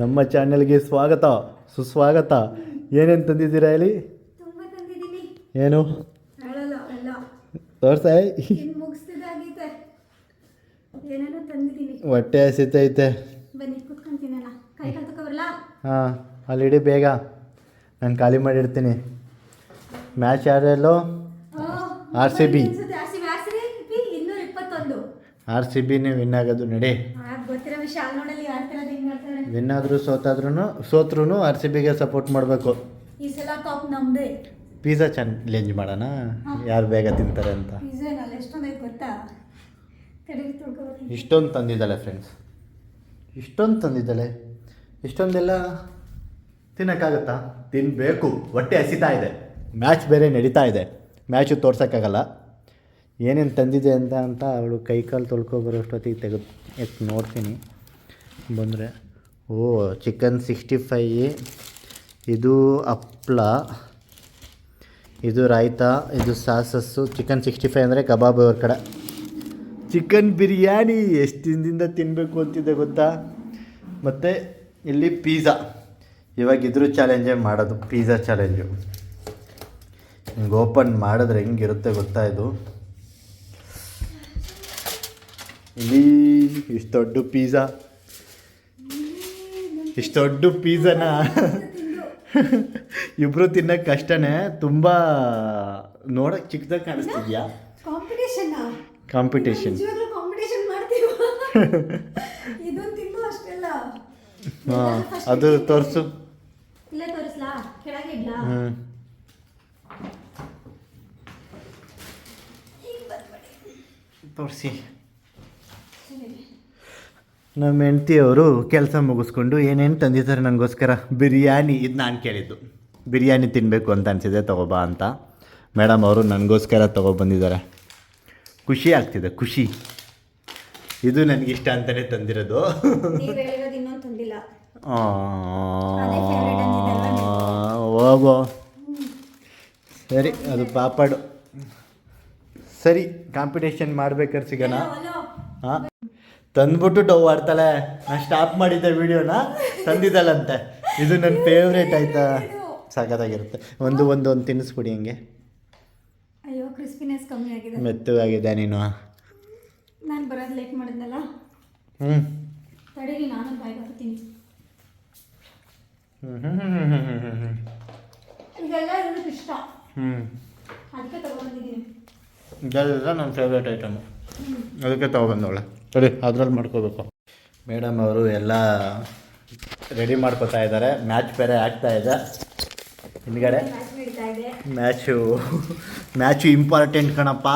ನಮ್ಮ ಚಾನೆಲ್ಗೆ ಸ್ವಾಗತ ಸುಸ್ವಾಗತ. ಏನೇನು ತಂದಿದ್ದೀರಾ ಹೇಳಿ? ತುಂಬ ತಂದಿದ್ದೀನಿ. ಏನು? ಹೇಳಲ್ಲ ಎಲ್ಲ ತೋರ್ಸ ಇನ್ನು ಮುಗಿಸ್ತಿದ್ದಾಗೈತೆ? ಏನೇನೋ ತಂದಿದ್ದೀನಿ. ಹೊಟ್ಟೆ ಹಸಿತೈತೆ. ಬನ್ನಿ ಕುತ್ಕೊಂತೀನಲ್ಲ. ಕೈ ಕಾಲು ತಗೊಬರಲ್ಲ ಹಾಂ ಅಲ್ಲಿಡಿ ಬೇಗ. ನಾನು ಖಾಲಿ ಮಾಡಿರ್ತೀನಿ. ಮ್ಯಾಚ್ ಯಾರೆಲ್ಲೋ. R C B. ಇನ್ನೂರ ಇಪ್ಪತ್ತೊಂದು. ಆರ್ ಸಿ ಬಿನೇ ವಿನ್ ಆಗೋದು ನಡಿ. ಗೊತ್ತಿರೋ ವಿಷಯ ಅಲ್ಲಿ ನೋಡಲ್ಲಿ ಆಡ್ತಿರೋದು ಹೆಂಗ್ ಮಾಡ್ತಾರೆ ವಿನ್ ಆದರೂ ಸೋತಾದ್ರೂ ಸೋತ್ರೂ ಆರ್ ಸಿ ಬಿಗೆ ಸಪೋರ್ಟ್ ಮಾಡಬೇಕು. ಈ ಸಲ ಕಾಪ್ ನಮ್ದೇ. ಪಿಜ್ಜಾ ಚಾಲೆಂಜ್ ಮಾಡೋಣ? ಯಾರು ಬೇಗ ತಿಂತಾರೆ ಅಂತ? ಪಿಜ್ಜಾ ಗೊತ್ತಾ? ಇಷ್ಟೊಂದು ತಂದಿದ್ದಾಳೆ ಫ್ರೆಂಡ್ಸ್ ಇಷ್ಟೊಂದು ತಂದಿದ್ದಾಳೆ. ಇಷ್ಟೊಂದೆಲ್ಲ ತಿನ್ನೋಕ್ಕಾಗತ್ತಾ? ತಿನ್ನಬೇಕು ಹೊಟ್ಟೆ ಹಸಿತಾ ಇದೆ. ಮ್ಯಾಚ್ ಬೇರೆ ನಡೀತಾ ಇದೆ. ಮ್ಯಾಚು ತೋರ್ಸೋಕ್ಕಾಗಲ್ಲ. ಏನೇನು ತಂದಿದೆ ಅಂತ ಅಂತ ಅವಳು ಕೈ ಕಾಲು ತೊಳ್ಕೊಬರೋ ಅಷ್ಟೊತ್ತಿಗೆ ತೆಗೆದು ಎತ್ತು ನೋಡ್ತೀನಿ. ಬಂದರೆ ಓ ಚಿಕನ್ ಸಿಕ್ಸ್ಟಿ ಫೈ ಇದು ಹಪ್ಳ, ಇದು ರಾಯ್ತಾ, ಇದು ಸಾಸಸ್ಸು. ಚಿಕನ್ ಸಿಕ್ಸ್ಟಿ ಫೈ ಅಂದರೆ ಕಬಾಬ್ ಅವ್ರ ಕಡೆ. ಚಿಕನ್ ಬಿರಿಯಾನಿ, ಎಷ್ಟು ದಿನದಿಂದ ತಿನ್ನಬೇಕು ಅಂತಿದೆ ಗೊತ್ತಾ? ಮತ್ತು ಇಲ್ಲಿ ಪೀಝಾ ಇವಾಗ ಇದ್ರ ಚಾಲೆಂಜೇ ಮಾಡೋದು ಪೀಝಾ ಚಾಲೆಂಜು ಹಿಂಗೆ ಓಪನ್ ಮಾಡಿದ್ರೆ ಹೆಂಗಿರುತ್ತೆ ಗೊತ್ತಾ ಇದು? ಇಲ್ಲಿ ಇಷ್ಟು ದೊಡ್ಡ ಪಿಜ್ಜಾ ಇಷ್ಟು ದೊಡ್ಡ ಪೀಝನ ಇಬ್ರು ತಿನ್ನೋಕ್ಕೆ ಕಷ್ಟನೇ ತುಂಬ ನೋಡೋಕೆ ಚಿಕ್ಕದಾಗಿ ಕಾಣಿಸ್ತಿದ್ಯಾ? ಕಾಂಪಿಟೇಷನ್ ಹಾಂ ಅದು ತೋರಿಸು. ಹ್ಞೂ ತೋರಿಸಿ. ನಮ್ಮ ಹೆಂಡ್ತಿಯವರು ಕೆಲಸ ಮುಗಿಸ್ಕೊಂಡು ಏನೇನು ತಂದಿದ್ದಾರೆ ನನಗೋಸ್ಕರ ಬಿರಿಯಾನಿ. ಇದು ನಾನು ಕೇಳಿದ್ದು. ಬಿರಿಯಾನಿ ತಿನ್ನಬೇಕು ಅಂತ ಅನಿಸಿದೆ ತಗೋಬಾ ಅಂತ. ಮೇಡಮ್ ಅವರು ನನಗೋಸ್ಕರ ತೊಗೊಬಂದಿದ್ದಾರೆ. ಖುಷಿ ಆಗ್ತಿದೆ ಖುಷಿ. ಇದು ನನಗಿಷ್ಟ ಅಂತಲೇ ತಂದಿರೋದು. ಹೋಗೋ. ಸರಿ ಅದು ಪಾಪಡು. ಸರಿ ಕಾಂಪಿಟೇಷನ್ ಮಾಡ್ಬೇಕಾದ್ರೆ ಸಿಗೋಣ. ಹಾಂ ತಂದ್ಬಿಟ್ಟು ಡವ್ ಆಡ್ತಾಳೆ. ನಾನು ಸ್ಟಾಪ್ ಮಾಡಿದ್ದೆ ವಿಡಿಯೋನ ತಂದಿದ್ದಲ್ಲಂತೆ. ಇದು ನನ್ನ ಫೇವ್ರೇಟ್ ಆಯ್ತಾ? ಸಖತ್ತಾಗಿರುತ್ತೆ ಒಂದು ಒಂದು ಒಂದು ತಿನ್ನಿಸ್ಬಿಡಿ ಹಂಗೆ. ಅಯ್ಯೋ ಕ್ರಿಸ್ಪಿನೆಸ್ ಕಮ್ಮಿ ಆಗಿದೆ. ಮೆತ್ತಗಾಗಿದೆ ನೀನು. ನಾನು ಬರೋದು ಲೇಟ್ ಮಾಡಿದ್ನಲ್ಲ? ಹ್ಞೂ ತಡೀರಿ ನಾನು ಬಾಯ್ ಬರ್ತೀನಿ ಇದೆಲ್ಲ ಇವ್ರಿಗೆ ಇಷ್ಟ. ಹ್ಞೂ ಅದಕ್ಕೆ ತಗೊಂಡಿದ್ದೀನಿ ಇದೆಲ್ಲ ನನ್ನ ಫೇವ್ರೇಟ್ ಐಟಮು ಅದಕ್ಕೆ ತೊಗೊಬಂದವಳೆ ಸರಿ ಅದ್ರಲ್ಲಿ ಮಾಡ್ಕೋಬೇಕು. ಮೇಡಮ್ ಅವರು ಎಲ್ಲ ರೆಡಿ ಮಾಡ್ಕೋತಾ ಇದ್ದಾರೆ. ಮ್ಯಾಚ್ ಬೇರೆ ಆಗ್ತಾ ಇದೆ. ಹಿಂದ್ಗಡೆ. ಮ್ಯಾಚ್ ಮ್ಯಾಚು ಮ್ಯಾಚು ಇಂಪಾರ್ಟೆಂಟ್ ಕಣಪ್ಪ.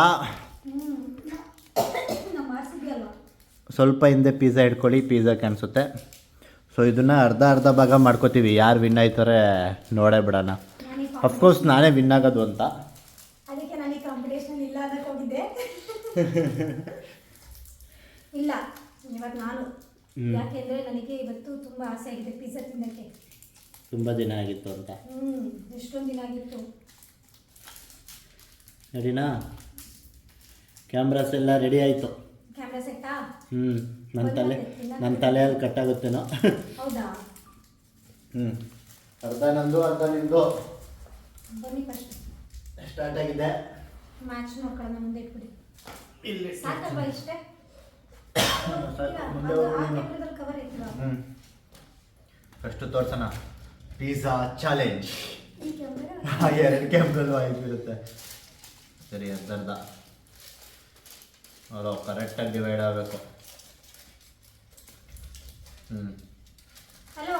ಸ್ವಲ್ಪ ಹಿಂದೆ ಪಿಜ್ಜಾ ಇಟ್ಕೊಳ್ಳಿ ಪಿಜ್ಜಾ ಕಾಣಿಸುತ್ತೆ. ಸೊ ಇದನ್ನು ಅರ್ಧ ಅರ್ಧ ಭಾಗ ಮಾಡ್ಕೋತೀವಿ. ಯಾರು ವಿನ್ ಆಯ್ತಾರೆ ನೋಡೇ ಬಿಡೋಣ. ಅಫ್ಕೋರ್ಸ್ ನಾನೇ ವಿನ್ ಆಗೋದು ಅಂತ. ಅದಕ್ಕೆ ನನಗೆ ಕಾಂಪಿಟೇಷನ್ ಇಲ್ಲ ಇವಾಗ ನಾನು. ಹ್ಮ್. ಯಾಕೆಂದ್ರೆ ನನಗೆ ಇವತ್ತು ತುಂಬಾ ಆಸೆ ಆಗಿದೆ ಪಿಜ್ಜಾ ತಿನ್ನಕ್ಕೆ. ತುಂಬ ದಿನ ಆಗಿತ್ತು ಅಂತ. ಹ್ಮ್ ಎಷ್ಟೊಂದು ದಿನ ಆಗಿತ್ತು. ನೋಡಿನಾ? ಕ್ಯಾಮ್ರಾಸ್ ಎಲ್ಲ ರೆಡಿ ಆಯಿತು. ಕ್ಯಾಮ್ರಾ ಸೆಟ್ಟಾ ಹ್ಞೂ ನನ್ನ ತಲೆ ನನ್ನ ತಲೆಯಲ್ಲಿ ಕಟ್ಟಾಗುತ್ತೇನೋ ಹೌದಾ? ಹ್ಞೂ ಅರ್ಧ ನಂದು ಅರ್ಧ ನಿಂದು. ಬನ್ನಿ ಫಸ್ಟ್ ಸ್ಟಾರ್ಟ್ ಆಗಿದೆ? ಮ್ಯಾಚ್ ನೋಡ್ಕೊಳ್ಳೋಣ ಮುಂದೆ ಇಟ್ಬಿಡಿ. ಇಲ್ಲಿ ಸಾಕಲ್ವಾ ಇಷ್ಟೇ? ಹ್ಞೂ ಫಸ್ಟು ತೋರ್ಸೋಣ. ಪಿಜ್ಜಾ ಚಾಲೆಂಜ್ ಎರಡು ಕ್ಯಾಮ್ರಲ್ಲೂ ಇರುತ್ತೆ ಸರಿ ಅರ್ಧ ಅದು ಕರೆಕ್ಟಾಗಿ ಡಿವೈಡ್ ಆಗಬೇಕು. ಹ್ಞೂ ಹಲೋ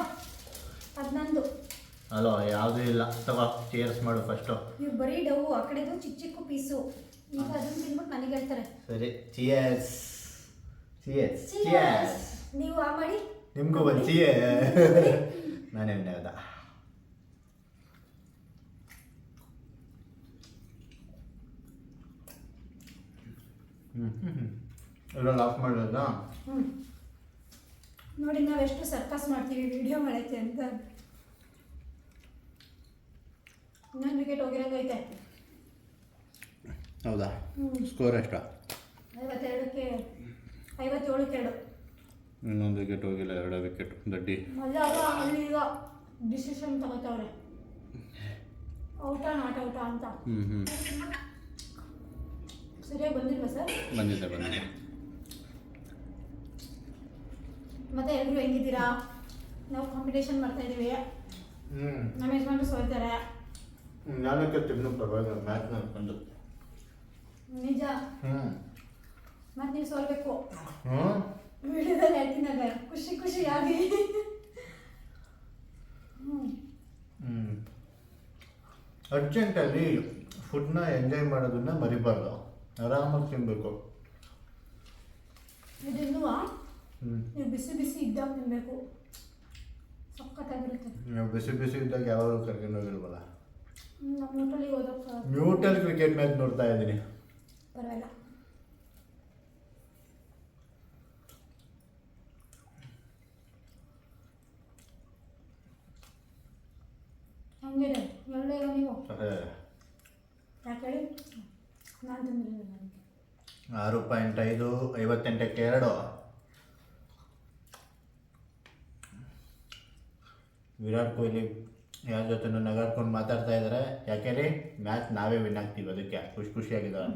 ಅಲೋ ಯಾವುದೂ ಇಲ್ಲ. ತಗೋ ಚೇರ್ಸ್ ಮಾಡು ಫಸ್ಟು ನೀವು ಬರೀ ಡವು ಆ ಕಡೆದು ಚಿಕ್ಕ ಚಿಕ್ಕ ಪೀಸು ಈಗ ಅದನ್ನು ತಿನ್ಬಿಟ್ಟು ನನಗೆ ಹೇಳ್ತಾರೆ. ಸರಿ ಚಿಯರ್ಸ್ ಚಿಯರ್ಸ್ Cheers. ಚಿಯರ್ಸ್ ನೀವು ಆ ಮಾಡಿ? ನಿಮಗೂ ಒಂದು ಚಿಯರ್ ನಾನೇ ಅದ ಹ್ಞೂ ಹ್ಞೂ ಇದ್ರಲ್ಲಿ ಆಫ್ ಮಾಡೋದಾ. ನೋಡಿ ನಾವು ಎಷ್ಟು ಸರ್ಕಸ್ ಮಾಡ್ತೀವಿ ವಿಡಿಯೋ ಮಾಡೈತೆ ಅಂತ. ಇನ್ನೊಂದು ವಿಕೆಟ್ ಹೋಗಿರೋದೈತೆ ಹೌದಾ. ಸ್ಕೋರ್ ಎಷ್ಟು? ಐವತ್ತೆರಡಕ್ಕೆ ಐವತ್ತೇಳಕ್ಕೆ ಎರಡು ಇನ್ನೊಂದು ವಿಕೆಟ್ ಹೋಗಿಲ್ಲ ಎರಡು ವಿಕೆಟ್ ದಡ್ಡಿ. ಮಜಾ ಅಲ್ಲಿ ಈಗ ಡಿಸಿಷನ್ ತಗೋತಾವ್ರೆ. ಔಟ ನಾಟ್ ಔಟ ಅಂತ. ಹ್ಞೂ ಹ್ಞೂ ಸರಿಯಾಗಿ ಬಂದಿಲ್ವಾ ಸರ್? ಬಂದಿದೆ ಬಂದಿದೆ. ಮತ್ತೆ ಎಲ್ಲರೂ ಹೆಂಗಿದ್ದೀರಾ? ನಾವು ಕಾಂಪಿಟೇಷನ್ ಮಾಡ್ತಾ ಇದೀವಿ ಹ್ಞೂ ನಮ್ಮ ಯಜಮಾನ್ರು ಸೋಲ್ತಾರೆ ನಾಲ್ಕು ತಿನ್ನು ಪರವಾಗಿಲ್ಲ ಮ್ಯಾಚ್ ನೋಡ್ಕೊಂಡು. ನಿಜ? ಹ್ಞೂ ಮತ್ತೆ ನೀವು ಸೋಲ್ಬೇಕು. ವಿಡಿಯೋದಲ್ಲಿ ಹೇಳ್ತೀನಾಗ ಖುಷಿ ಖುಷಿಯಾಗಿ ಅರ್ಜೆಂಟಲ್ಲಿ ಫುಡ್ನ ಎಂಜಾಯ್ ಮಾಡೋದನ್ನ ಮರಿಬಾರ್ದು. ಆರಾಮಾಗಿ ತಿನ್ನಬೇಕು ಇದನ್ನು ನೀವು ಬಿಸಿ ಬಿಸಿ ಇದ್ದಾಗ ತಿನ್ನಬೇಕು ಸಖತ್ತಾಗಿರುತ್ತೆ. ನೀವು ಬಿಸಿ ಬಿಸಿ ಇದ್ದಾಗ ಯಾವಾಗ ಕರ್ಕೊಂಡು ಹೋಗಿಲ್ವಲ್ಲ ನ್ಯೂಟಲ್ ಕ್ರಿಕೆಟ್ ಮ್ಯಾಚ್ ನೋಡ್ತಾ ಇದ್ದೀನಿ. ಪರವಾಗಿಲ್ಲ. ಒಳ್ಳೆ ಈಗ ನೀವು. ಅದೇ ಯಾಕೆ ಹೇಳಿ ನಾನು ನನಗೆ ಆರು ಪಾಯಿಂಟ್ ಐದು ಐವತ್ತೆಂಟಕ್ಕೆ ಎರಡು. ವಿರಾಟ್ ಕೊಹ್ಲಿ ಯಾರ ಜೊತೆ ನಗಾಡ್ಕೊಂಡು ಮಾತಾಡ್ತಾ ಇದ್ದಾರೆ ಯಾಕೆ ಮ್ಯಾಚ್ ನಾವೇ ವಿನ್ ಆಗ್ತೀವಿ ಅದಕ್ಕೆ. ಖುಷಿ ಖುಷಿಯಾಗಿದ್ದಾರೆ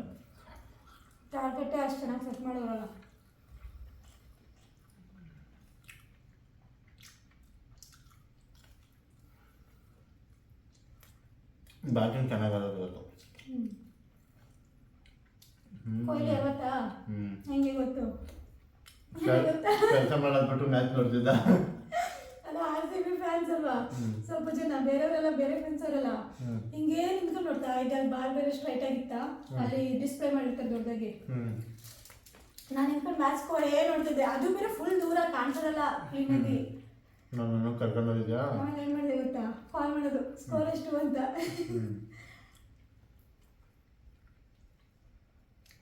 ಟಾರ್ಗೆಟ್ ಅಷ್ಟು ಚೆನ್ನಾಗಿ ಸೆಟ್ ಮಾಡೋರಲ್ಲ ಬ್ಯಾಟಿಂಗ್ ಚೆನ್ನಾಗಾಗೋದು ಇವತ್ತು. ಕೊಹ್ಲಿ ಗೊತ್ತು? ಕೆಲಸ ಮಾಡೋದು ಬಿಟ್ಟು ಮ್ಯಾಚ್ ನೋಡ್ತಿದ್ದ. ಅಲ್ಲ ಆರ್ ಸಿ ಬಿ ಫ್ಯಾನ್ಸ್ ಅಲ್ವಾ? ಸ್ವಲ್ಪ ಜನ ಬೇರೆಯವರೆಲ್ಲ ಬೇರೆ ಫ್ರೆಂಡ್ಸ್ ಅವರೆಲ್ಲ ಹಿಂಗೆ ನಿಂತ್ಕೊಂಡು ನೋಡ್ತಾ? ಈಗ ಅಲ್ಲಿ ಬಾಲ್ ಬೇರೆ ಸ್ಟ್ರೈಟ್ ಆಗಿತ್ತ? ಅಲ್ಲಿ ಡಿಸ್ಪ್ಲೇ ಮಾಡಿರ್ತಾರೆ ದೊಡ್ಡದಾಗಿ. ಹ್ಮ್. ನಾನು ನಿಂತ್ಕೊಂಡು ಮ್ಯಾಚ್ ಸ್ಕೋರ್ ಏನ್ ನೋಡ್ತಿದ್ದೆ? ಅದು ಬೇರೆ ಫುಲ್ ದೂರ ಕಾಣಿಸೋದಲ್ಲ ಕ್ಲೀನಾಗಿ ನನ್ನನ್ನು ಕರ್ಕೊಂಡೋಗಿದ್ಯಾ? ಏನ್ ಮಾಡಿದೆ ಗೊತ್ತಾ? ಕಾಲ್ ಮಾಡೋದು. ಸ್ಕೋರ್ ಎಷ್ಟು ಅಂತ.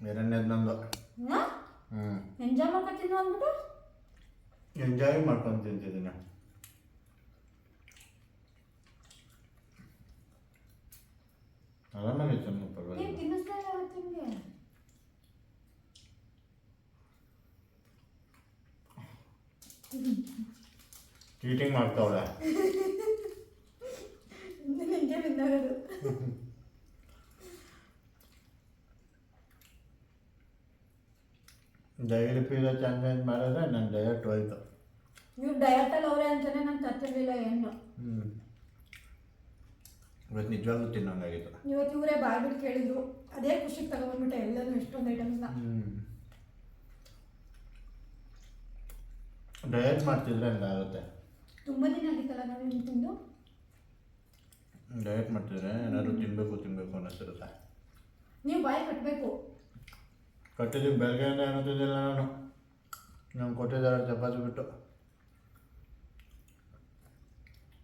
ಎರಡನೇದು ನಂದು. ಎಂಜಾಯ್ ಅಂದ್ಬಿಟ್ಟು? ಎಂಜಾಯ್ ಮಾಡ್ಕೊಂಡು ತಿಂತಿದ್ದೀನಿ. ಆರಾಮಾಗಿ ಚೆನ್ನ ನೀನ್ ಪರವಾಗಿಲ್ಲ ತಿನ್ನಿಸ್ತಾ ಇಲ್ಲ ಅವತ್ತು ನಿಮ್ಗೆ? ಚೀಟಿಂಗ್ ಮಾಡ್ತಾವಳೆ. ನಿಂಗೆ ಫೀಲ್ ಡೈಲಿ ಚಾಲೆಂಜ್ ಮಾಡಿದ್ರೆ ನನ್ನ ಡಯಟ್ ಹೋಯ್ತು. ಇವ್ರು ಡಯಟಲ್ಲಿ ಅವರೇ ಅಂತಾನೆ ನಾನು ತತ್ತಿರ್ಲಿಲ್ಲ ಏನು. ಹ್ಞೂ ಇವತ್ತು ನಿಜವಾಗ್ಲೂ ತಿನ್ನೋಂಗಾಗಿತ್ತು. ಇವತ್ತು ಇವರೇ ಬಾಯ್ಬಿಟ್ಟು ಕೇಳಿದ್ರು. ಅದೇ ಖುಷಿಗೆ ತಗೊಂಡ್ಬಿಟ್ಟೆ ಎಲ್ಲರೂ ಇಷ್ಟೊಂದು ಐಟಮ್ಸ್ನ ಹ್ಞೂ ಡಯಟ್ ಮಾಡ್ತಿದ್ರೆ ಹಂಗಾಗುತ್ತೆ. ತುಂಬ ದಿನ ಆಗಿತ್ತಲ್ಲ ನಾವು ತಿಂದು? ಡಯಟ್ ಮಾಡ್ತಿದ್ರೆ ಏನಾದ್ರು ತಿನ್ನಬೇಕು ತಿನ್ನಬೇಕು ಅನ್ನಿಸ್ತಿರುತ್ತೆ. ನೀವು ಬಾಯಿ ಕಟ್ಟಬೇಕು ಕಟ್ಟಿದ್ದೀನಿ ಬೆಳಗ್ಗೆಯಿಂದ ಏನಂತಿದ್ದಿಲ್ಲ ನಾನು. ನಾನು ಕೊಟ್ಟಿದ್ದಾರೆ ಚಪಾತಿ ಬಿಟ್ಟು.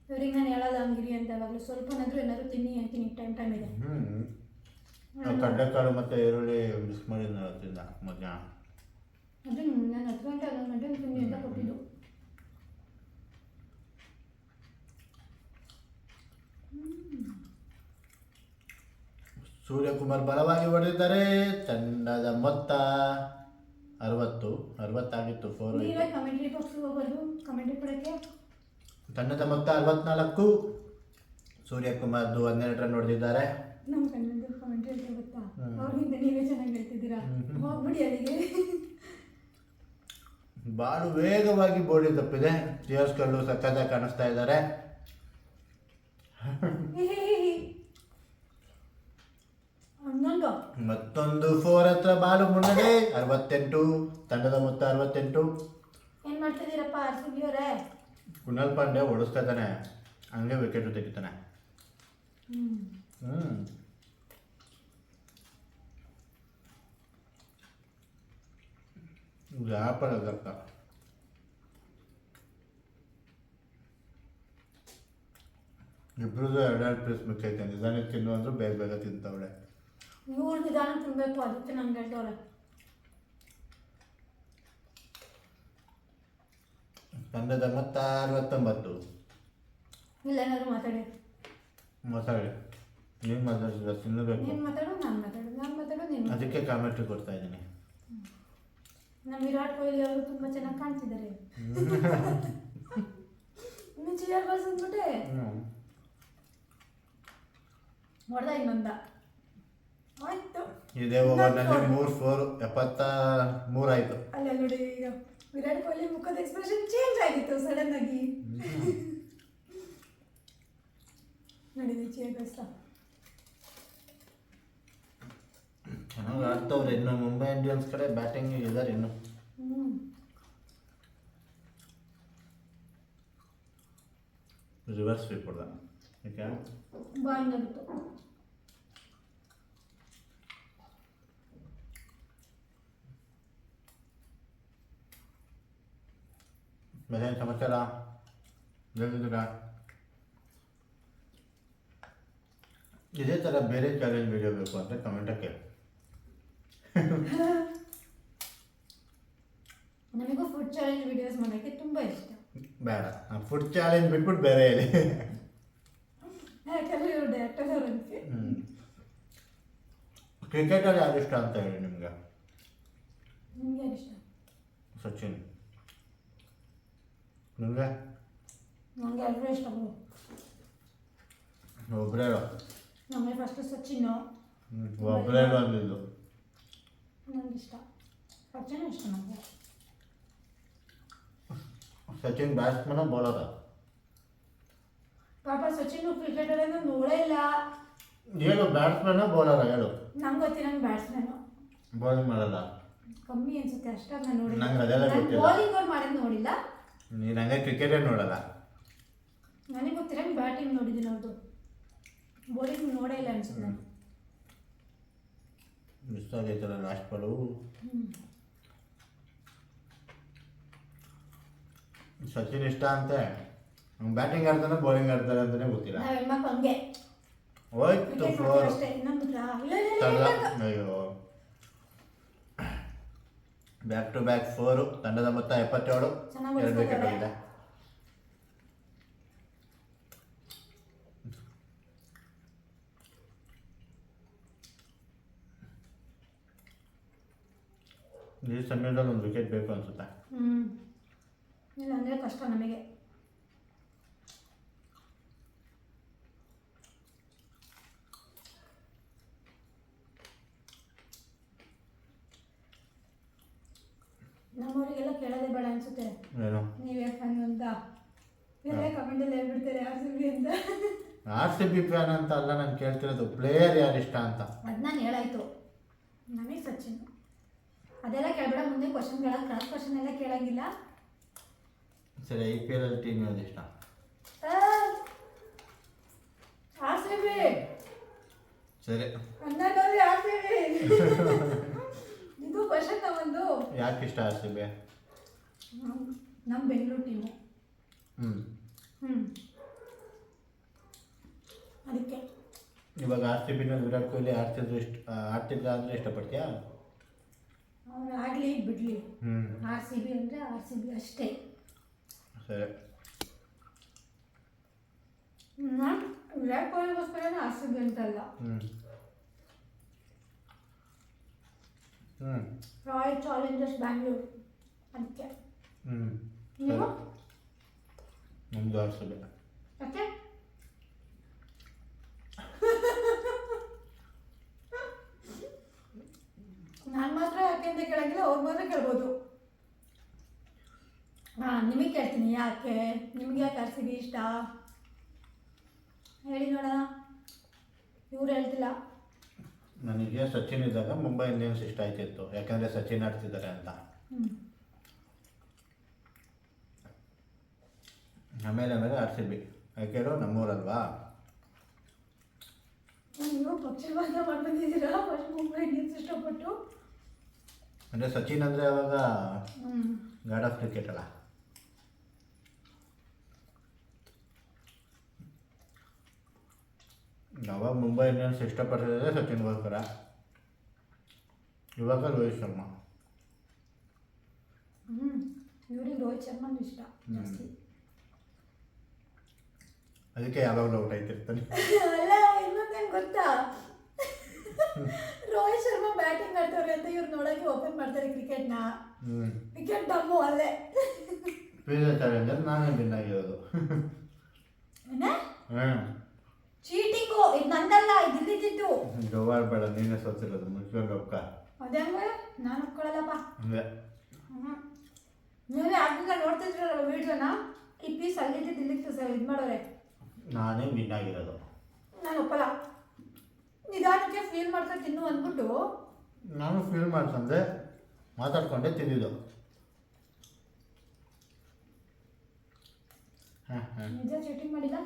ಇವ್ರಿಗೆ ನಾನು ಹೇಳೋದು ಹಂಗಿರಿ ಅಂತ ಯಾವಾಗಲೂ. ಸ್ವಲ್ಪನಾದರೂ ಏನಾದರೂ ತಿನ್ನಿ ಅಂತೀನಿ ಟೈಮ್ ಟೈಮ್ ಇದೆ. ಹ್ಞೂ ಕಡಲೆಕಾಳು ಮತ್ತು ಈರುಳ್ಳಿ ಮಿಕ್ಸ್ ಮಾಡಿದ್ನಲ್ಲ ತಿಂದ ಮಧ್ಯಾಹ್ನ. ಅದು ನಾನು ಹತ್ತು ಗಂಟೆ ಹನ್ನೊಂದು ಗಂಟೆ ತಿನ್ನಿ ಅಂತ ಕೊಟ್ಟಿದ್ದು. ಸೂರ್ಯಕುಮಾರ್ ಬಲವಾಗಿ ಹೊಡೆದಿದ್ದಾರೆ ತಂಡದ ಮೊತ್ತ ಅರವತ್ತು ಅರವತ್ತಾಗಿತ್ತು ಫೋರ್ ತಂಡದ ಮೊತ್ತ ಅರವತ್ನಾಲ್ಕು. ಸೂರ್ಯಕುಮಾರ್ದು ಹನ್ನೆರಡು ರನ್ ಹೊಡೆದಿದ್ದಾರೆ. ನಮ್ಮ ಕನ್ನಡದ ಕಮೆಂಟ್ರಿ ಅಂತ ಗೊತ್ತಾ? ಹ್ಮ್. ನೀವೇ ಚೆನ್ನಾಗಿ ಹೇಳ್ತಿದ್ದೀರಾ? ಹ್ಮ್. ಹೋಗ್ಬಿಡಿ ಅಲ್ಲಿಗೆ. ಬಾಳು ವೇಗವಾಗಿ ಬೋಡಿ ತಪ್ಪಿದೆ. ಕಲ್ಲು ಸಕ್ಕತ್ತಾಗಿ ಕಾಣಿಸ್ತಾ ಇದ್ದಾರೆ ಹನ್ನೊಂದು ಮತ್ತೊಂದು ಫೋರ್ ಹತ್ರ ಬಾಲು ಮುನ್ನಡೆ ಅರವತ್ತೆಂಟು ತಂಡದ ಮೊತ್ತ ಅರವತ್ತೆಂಟು. ಏನು ಮಾಡ್ತಿದ್ದೀರಪ್ಪ ಆರ್ ಸಿ ಬಿ ಅವರೇ? ಕುಣಲ್ ಪಾಂಡೆ ಓಡಿಸ್ತಾ ಇದ್ದಾನೆ. ಹಂಗೆ ವಿಕೆಟ್ ತೆಗಿತಾನೆ ಹ್ಞೂ ಹ್ಞೂ ವ್ಯಾಪಾರ ಅದಕ್ಕ ಇಬ್ರದ್ದು ಎರಡೆರಡು ಪೀಸ್ ಮಿಕ್ಕೈತೆ ನಿಧಾನಕ್ಕೆ ತಿನ್ನು ಅಂದ್ರೆ ಬೇಗ ಬೇಗ ತಿಂತವಳೆ. ಇವ್ರು ವಿಧಾನ ತಿನ್ಬೇಕು ಅದಕ್ಕೆ ನಂಗೆ ಹೇಳ್ತವ್ರೆ ಪಂದ್ಯದ ಮೊತ್ತ ಅರವತ್ತೊಂಬತ್ತು ಇಲ್ಲ ಏನಾದ್ರು ಮಾತಾಡಿ. ಮಾತಾಡಿ. ನೀನು ಮಾತಾಡಿದ್ರೆ ತಿನ್ನಬೇಕು ನೀನು ಮಾತಾಡು ನಾನು ಮಾತಾಡು. ನಾನು ಮಾತಾಡು ನೀನು ಅದಕ್ಕೆ ಕಾಮೆಂಟ್ರಿ ಕೊಡ್ತಾ ಇದ್ದೀನಿ. ನಮ್ಮ ವಿರಾಟ್ ಕೊಹ್ಲಿ ಅವರು ತುಂಬ ಚೆನ್ನಾಗಿ ಕಾಣ್ತಿದ್ದಾರೆ. ಇನ್ನು ಚಿಯರ್ ಬಾಲ್ಸ್ ಅಂದ್ಬಿಟ್ಟೆ ಹೊಡೆದ ಇನ್ನೊಂದ. ಆಯ್ತು. ಇದೇ ಓವರ್ನಲ್ಲಿ ಮೂರು ಫೋರ್ ಎಪ್ಪತ್ತ ಮೂರಾಯಿತು ಅಲ್ಲ ನೋಡಿ ಈಗ ವಿರಾಟ್ ಕೊಹ್ಲಿ ಮುಖದ ಎಕ್ಸ್ಪ್ರೆಷನ್ ಚೇಂಜ್ ಆಗಿತ್ತು ಸಡನ್ ಆಗಿ. ನೋಡಿದೆ ಚಿಯರ್ ಬೆಸ್ತ ಚೆನ್ನಾಗಿ ಆಡ್ತವ್ರೆ. ಇನ್ನು ಮುಂಬೈ ಇಂಡಿಯನ್ಸ್ ಕಡೆ ಬ್ಯಾಟಿಂಗ್ ಇದ್ದಾರೆ ಇನ್ನು. ರಿವರ್ಸ್ ಸ್ವೀಪ್ ಹೊಡೆದ ಯಾಕೆ? ಬಾಲ್ ಬಂತು ಬೇರೆ ಸಮಾಚಾರ ಹೇಳ್ತಿದ್ದೀರಾ ಇದೇ ಥರ ಬೇರೆ ಚಾಲೆಂಜ್ ವಿಡಿಯೋ ಬೇಕು ಅಂದರೆ ಕಮೆಂಟಕ್ಕೆ ನಮಗೂ ಫುಡ್ ಚಾಲೆಂಜ್ ವಿಡಿಯೋಸ್ ಮಾಡೋಕ್ಕೆ ತುಂಬ ಇಷ್ಟ ಬೇಡ ಫುಡ್ ಚಾಲೆಂಜ್ ಬಿಟ್ಬಿಟ್ಟು ಬೇರೆ ಹೇಳಿ ಯಾಕಂದರೆ ಇವರು ಡೈರೆಕ್ಟರ್ ಅವರಂತೆ ಕ್ರಿಕೆಟಲ್ಲಿ ಯಾರು ಇಷ್ಟ ಅಂತ ಹೇಳಿ ನಿಮ್ಗೆ ನಿಮ್ಗೆ ಯಾರು ಇಷ್ಟ ಸಚಿನ್ ನಿಮಗೆ? ನನಗೆ ಎಲ್ಲರೂ ಇಷ್ಟ ಬಿಡು ಒಬ್ಬರೇ ನಮಗೆ ಫಸ್ಟ್ ಸಚಿನ್ ಒಬ್ಬರೇ ಬಂದಿದ್ದು ನನಗೆ ಇಷ್ಟ. ಸಚಿನ್ ಇಷ್ಟ ನನಗೆ ಸಚಿನ್ ಬ್ಯಾಟ್ಸ್ಮನ ಬೌಲರ ಪಾಪ ಸಚಿನ್ ಕ್ರಿಕೆಟರ್ ಏನು ನೋಡೇ ಇಲ್ಲ. ಹೇಳು ಬ್ಯಾಟ್ಸ್ಮನ್ ಬೌಲರ ಹೇಳು. ನಂಗೆ ಗೊತ್ತಿರಂಗೆ ಬ್ಯಾಟ್ಸ್ಮನ್ ಬೌಲಿಂಗ್ ಮಾಡಲ್ಲ? ಕಮ್ಮಿ ಅನ್ಸುತ್ತೆ ಅಷ್ಟಾಗಿ ನಾನು ನೋಡಿಲ್ಲ. ನಂಗೆ ಅದೆಲ್ಲ ಗೊತ್ತಿಲ್ಲ. ಬೌಲಿಂಗ್ ಅವ್ರು ಮಾಡಿದ್ ನೋಡಿಲ್ಲ. ನೀನು ಹಂಗೆ ಕ್ರಿಕೆಟೇ ನೋಡಲ್ಲ. ನನಗೆ ಗೊತ್ತಿರ ಬ್ಯಾಟಿಂಗ್ ನೋಡಿದ್ದೀನಿ ಅವ್ರದ್ದು ಬೌಲಿಂಗ್ ನೋಡೇ ಇಲ್ಲ ಅನ್ಸುತ್ತೆ. ನಾನು ಮಿಸ್ ಆಗೈತಲ್ಲ ಲಾಸ್ಟ್ ಬಾಲು ಸಚಿನ್ ಇಷ್ಟ ಅಂತೆ. ಬ್ಯಾಟಿಂಗ್ ಆಡ್ತಾನೆ ಬೌಲಿಂಗ್ ಆಡ್ತಾರೆ ಅಂತಾನೆ ಗೊತ್ತಿಲ್ಲ. ನಾವು ಹೆಣ್ಮಕ್ಳು ಹಂಗೆ. ಹೋಯ್ತು ಫೋರ್ ಅಷ್ಟೇ ಇನ್ನೊಂದು ಅಯ್ಯೋ. ಬ್ಯಾಕ್ ಟು ಬ್ಯಾಕ್ ಫೋರು ತಂಡದ ಮೊತ್ತ ಎಪ್ಪತ್ತೇಳು ಎರಡು ವಿಕೆಟ್. ಹೋಗಿದೆ ಈ ಸಮಯದಲ್ಲಿ ಒಂದು ವಿಕೆಟ್ ಬೇಕು ಅನ್ಸುತ್ತೆ ಇಲ್ಲ ಅಂದರೆ ಕಷ್ಟ ನಮಗೆ ನಮ್ಮವರಿಗೆಲ್ಲ ಕೇಳೋದೇ ಬೇಡ ಅನ್ಸುತ್ತೆ. ಏನು? ನೀವೇ ಫ್ಯಾನ್ ಅಂತ. ಎಲ್ಲ ಕಮೆಂಟಲ್ಲಿ ಹೇಳ್ಬಿಡ್ತಾರೆ ಆರ್ ಸಿ ಬಿ ಅಂತ. ಆರ್ ಸಿ ಬಿ ಫ್ಯಾನ್ ಅಂತ ಅಲ್ಲ ನಾನು ಕೇಳ್ತಿರೋದು ಪ್ಲೇಯರ್ ಯಾರು ಇಷ್ಟ ಅಂತ. ಅದು ನಾನು ಹೇಳಾಯ್ತು. ನಮಗೆ ಸಚಿನ್. ಅದೆಲ್ಲ ಕೇಳಬೇಡ ಮುಂದೆ ಕ್ವಶನ್ ಕೇಳೋ ಕ್ರಾಸ್ ಕ್ವಶನ್ ಎಲ್ಲ ಕೇಳಂಗಿಲ್ಲ. ಸರಿ ಐ ಪಿ ಎಲ್ ಟೀಮ್ ಯಾವ್ದು ಇಷ್ಟ? R C B. ಸರಿ. ಕನ್ನಡದಲ್ಲಿ ಆರ್ ಸಿ ಬಿ. ಇದು ಕ್ವಶನ್ ಒಂದು. ಯಾಕೆ ಇಷ್ಟ ಆರ್ ಸಿ ಬಿ? ನಮ್ಮ ಬೆಂಗಳೂರು ಟೀಮು ಹ್ಞೂ ಹ್ಞೂ ಅದಕ್ಕೆ. ಇವಾಗ ಆರ್ ಸಿ ಬಿನಲ್ಲಿ ವಿರಾಟ್ ಕೊಹ್ಲಿ ಆಡ್ತಿದ್ರು ಇಷ್ಟ ಆಡ್ತಿದ್ರ ಅಂದರೆ ಇಷ್ಟಪಡ್ತೀಯಾ? ಅವ್ರು ಆಗಲಿ ಬಿಡಲಿ. ಹ್ಞೂ ಆರ್ ಸಿ ಬಿ ಅಂದರೆ ಆರ್ ಸಿ ಬಿ ಅಷ್ಟೇ. ಸರಿ. ನಾನು ವಿರಾಟ್ ಕೊಹ್ಲಿಗೋಸ್ಕರನೇ ಆರ್ ಸಿ ಬಿ ಅಂತಲ್ಲ. ಹ್ಞೂ ಹ್ಞೂ ರಾಯಲ್ ಚಾಲೆಂಜರ್ಸ್ ಬ್ಯಾಂಗ್ಳೂರ್. ಅದಕ್ಕೆ. ಹ್ಞೂ ನೀವು? ನಮ್ಮದು ಆರ್ ಸಿ ಬಿ ಯಾಕೆ ನಾನು ಮಾತ್ರ ಯಾಕೆ ಅಂತ ಕೇಳಂಗಿಲ್ಲ ಅವ್ರು ಮಾತ್ರ ಕೇಳ್ಬೋದು. ಹಾಂ ನಿಮಗೆ ಕೇಳ್ತೀನಿ ಯಾಕೆ? ನಿಮ್ಗೆ ಯಾಕೆ ಆರ್ ಸಿ ಬಿ ಇಷ್ಟ? ಹೇಳಿ ನೋಡೋಣ. ಇವ್ರು ಹೇಳ್ತಿಲ್ಲ. ನನಗೆ ಸಚಿನ್ ಇದ್ದಾಗ ಮುಂಬೈ ಇಂಡಿಯನ್ಸ್ ಇಷ್ಟ ಆಯ್ತಿತ್ತು? ಯಾಕಂದ್ರೆ ಸಚಿನ್ ಆಡ್ತಿದ್ದಾರೆ ಅಂತ ಹ್ಞೂ ಆಮೇಲೆ ಆಮೇಲೆ ಆರ್ ಸಿ ಬಿ ಯಾಕೆರೋ ನಮ್ಮೂರಲ್ವಾ? ನೀವು ಪಕ್ಷಪಾತ ಫಸ್ಟ್ ಮುಂಬೈ ಇಂಡಿಯನ್ಸ್ ಇಷ್ಟಪಟ್ಟು. ಅಂದರೆ ಸಚಿನ್ ಅಂದ್ರೆ ಅವಾಗ ಗಾಡ್ ಆಫ್ ಕ್ರಿಕೆಟ್ ಅಲ್ಲ? ಅವಾಗ ಮುಂಬೈ ಇಂಡಿಯನ್ಸ್ ಸಚಿನ್ ಬೋಲ್ಕರ ಇವಾಗ ರೋಹಿತ್ ಶರ್ಮಾ. ಹ್ಞೂ ಇವ್ರಿಗೆ ರೋಹಿತ್ ಶರ್ಮಾ ಇಷ್ಟ ಜಾಸ್ತಿ. ಅದಕ್ಕೆ ಯಾವಾಗಲೂ ಔಟ್ ಆಯ್ತಿರ್ತಾನೆ ಅಲ್ಲ ಇನ್ನೊಂದೇನು ಗೊತ್ತಾ? ರೋಹಿತ್ ಶರ್ಮಾ ಬ್ಯಾಟಿಂಗ್ ಆಡ್ತವ್ರೆ ಅಂತ ಇವ್ರು ನೋಡಕ್ಕೆ ಓಪನ್ ಮಾಡ್ತಾರೆ ಕ್ರಿಕೆಟ್ನ. ವಿಕೆಟ್ ಡಮ್ಮು ಅಲ್ಲೇ. ಪಿಜ್ಜಾ ಚಾಲೆಂಜರ್ ನಾನೇ ವಿನ್ ಆಗಿರೋದು. ಚೀಟಿಂಗು ಇದು ನಂದಲ್ಲ ಇದು ಇಲ್ಲಿದ್ದು ಜವಾರ್ ಬೇಡ ನೀನೇ ಸೋತಿರೋದು ಮುಚ್ಕೊಂಡು ಒಪ್ಕ ಅದೇ ನಾನು ಒಪ್ಕೊಳ್ಳಲ್ಲಪ್ಪ. ಹಂಗೆ. ನೀವೇ ಆಗ ನೋಡ್ತಿದ್ರಲ್ಲ ವಿಡಿಯೋನ? ಈ ಪೀಸ್ ಅಲ್ಲಿದ್ದು ಸರ್ ಇದು ಮಾಡೋರೆ. ನಾನೇ ವಿನ್ ಆಗಿರೋದು. ನಾನು ಒಪ್ಪಲ್ಲ. ನಿಧಾನಕ್ಕೆ ಫೀಲ್ ಮಾಡ್ತಾ ತಿನ್ನು ಅಂದ್ಬಿಟ್ಟು. ನಾನು ಫೀಲ್ ಮಾಡ್ಕೊಂಡೆ ಮಾತಾಡ್ಕೊಂಡೆ ತಿಂದಿದ್ದು. ಹಾಂ ಹಾಂ ನಿಜ ಚೀಟಿಂಗ್ ಮಾಡಿಲ್ಲ?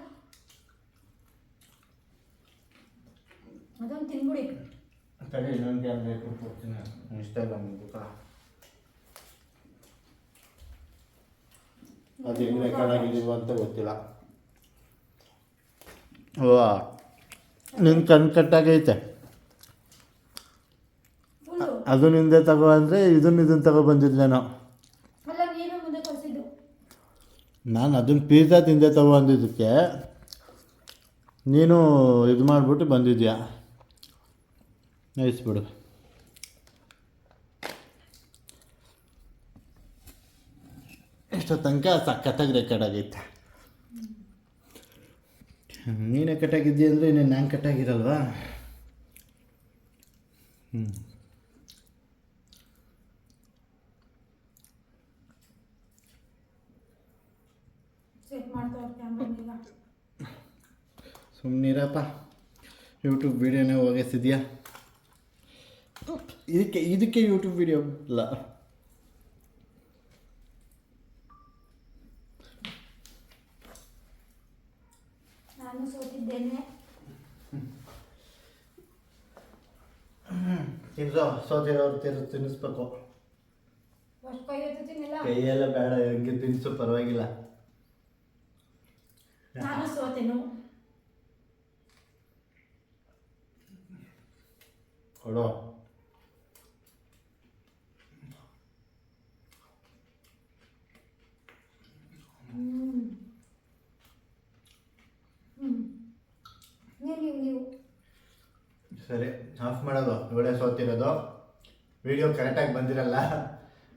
ಅದೊಂದು ತಿನ್ಬಿಡಿ. ಸರಿ ಇನ್ನೊಂದು ಬೇಕು ಕೊಡ್ತೀನಿ. ಇನ್ಸ್ಟಾಗ್ರಾಮ್ ಬುಕ್ಕ ಅದು ಹೆಂಗೆ ರೆಕಾರ್ಡ್ ಆಗಿದೀವೋ ಅಂತ ಗೊತ್ತಿಲ್ಲ. ಓ ನಿನ್ನ ಕಣ್ ಕಟ್ಟಾಗೈತೆ. ಅದು ನಿಂದೆ ತಗೋ ಅಂದರೆ ಇದನ್ನ ಇದನ್ನ ತಗೋ ಅಲ್ಲ ನೀನು ನಾನು ಅದನ್ನ ಪಿಜ್ಜಾ ತಿಂದೆ ತಗೋ ಅಂದಿದ್ದಕ್ಕೆ ನೀನು ಇದು ಮಾಡಿಬಿಟ್ಟು ಬಂದಿದ್ಯಾ? ನೈಸ್ ಬಿಡು. ಎಷ್ಟೋ ತನಕ ಸಖತ್ತಾಗಿ ರೆಕಾರ್ಡ್ ಆಗೈತೆ. ನೀನೇ ಕಟ್ಟಾಗಿದ್ದೀಯ ಅಂದರೆ ಇನ್ನೇನು ನಾನು ಕಟ್ಟಾಗಿರಲ್ವಾ? ಹ್ಞೂ ಸುಮ್ಮನಿರಪ್ಪ ಯೂಟ್ಯೂಬ್ ವೀಡಿಯೋನೇ ಹೋಗಿಸಿದ್ಯಾ? ಇದಕ್ಕೆ ಇದಕ್ಕೆ ಯೂಟ್ಯೂಬ್ ವೀಡಿಯೋ ಇಲ್ಲ ನಾನು ಸೋತಿದ್ದೇನೆ ತಿನ್ಸೋ ಸೋತಿರೋರು ತಿರು ತಿನ್ನಿಸ್ಬೇಕು ಅಷ್ಟು ಕೈ ಕೈಯೆಲ್ಲ ಬೇಡ ಹೆಂಗೆ ತಿನ್ಸು ಪರವಾಗಿಲ್ಲ. ನಾನು ಸೋತೆನು. ಕೊಡೋ ಹ್ಮ್ ಹ್ಮ್ ನೀವು ನೀವು ನೀವು ಸರಿ ಆಫ್ ಮಾಡೋದು ಇವಳೇ ಸೋತಿರೋದು. ವಿಡಿಯೋ ಕರೆಕ್ಟಾಗಿ ಬಂದಿರಲ್ಲ.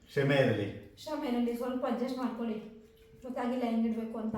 ಕ್ಷಮೆ ಇರಲಿ. ಕ್ಷಮೆ ಇರಲಿ ಸ್ವಲ್ಪ ಅಡ್ಜಸ್ಟ್ ಮಾಡ್ಕೊಳ್ಳಿ. ಗೊತ್ತಾಗಿಲ್ಲ ಹೆಂಗಿಡ್ಬೇಕು ಅಂತ.